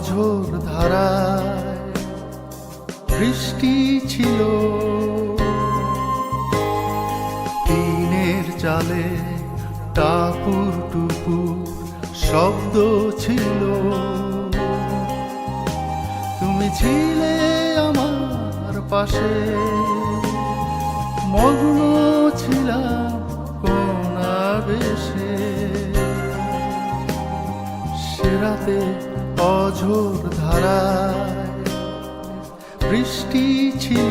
অঝোর ধারায় বৃষ্টি ছিল। টিনের চালে টাপুর টুপুর শব্দ ছিল। তুমি ছিলে আমার পাশে, মগ্ন ছিলাম কোন বেশে সেরাতে অঝোর ধারা বৃষ্টি ছিল।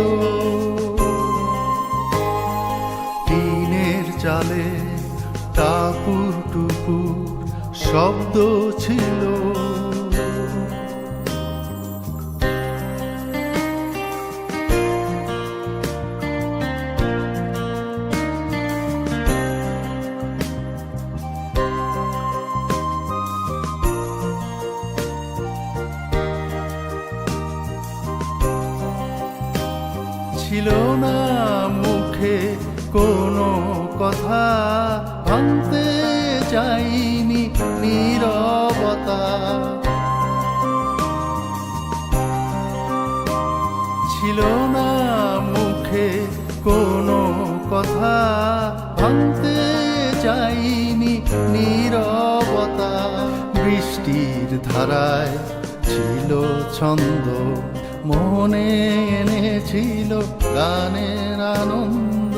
টিনের চালে টাপুর টুপুর শব্দ ছিল। ছিল না মুখে কোনো কথা, ভাঙতে চাইনি নীরবতা। ছিল না মুখে কোনো কথা, ভাঙতে চাইনি নীরবতা। বৃষ্টির ধারায় ছিল ছন্দ। মনে এনেছিল গানের আনন্দ।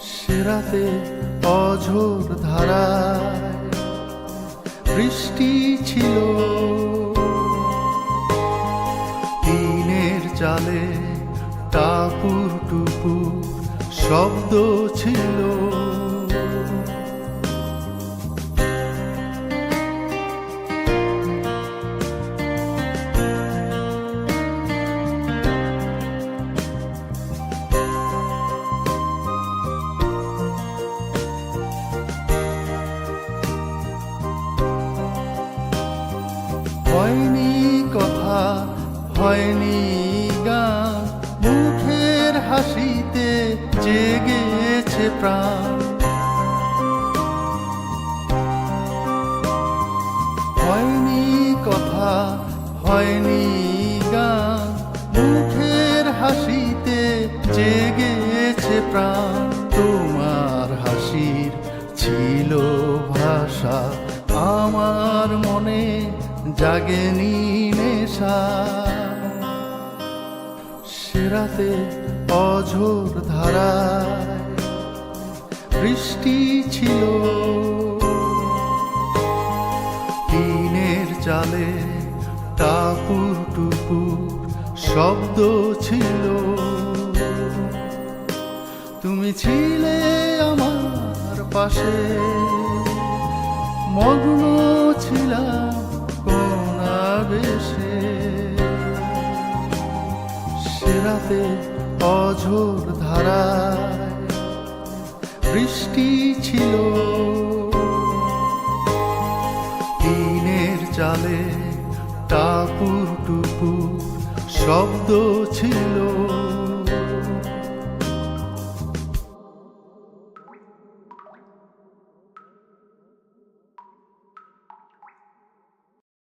সেরাতে অঝোর ধারায় বৃষ্টি ছিল। টিনের চালে টাপুর টুপুর শব্দ ছিল। হয়নি গান, মুখের হাসিতে জেগেছে প্রাণ। হয়নি কথা, হয়নি গান, মুখের হাসিতে জেগেছে প্রাণ। তোমার হাসির ছিল ভাষা, আমার মনে জাগেনি নেশা। সেরাতে অঝোর ধারা বৃষ্টি ছিল। টিনের চালে টাপুর টুপুর শব্দ ছিল। তুমি ছিলে আমার পাশে, মগ্ন ছিলাম কোন বেশে সেরাতে অঝোর ধারায় বৃষ্টি ছিল। টিনের চালে টাপুর টুপুর শব্দ ছিল।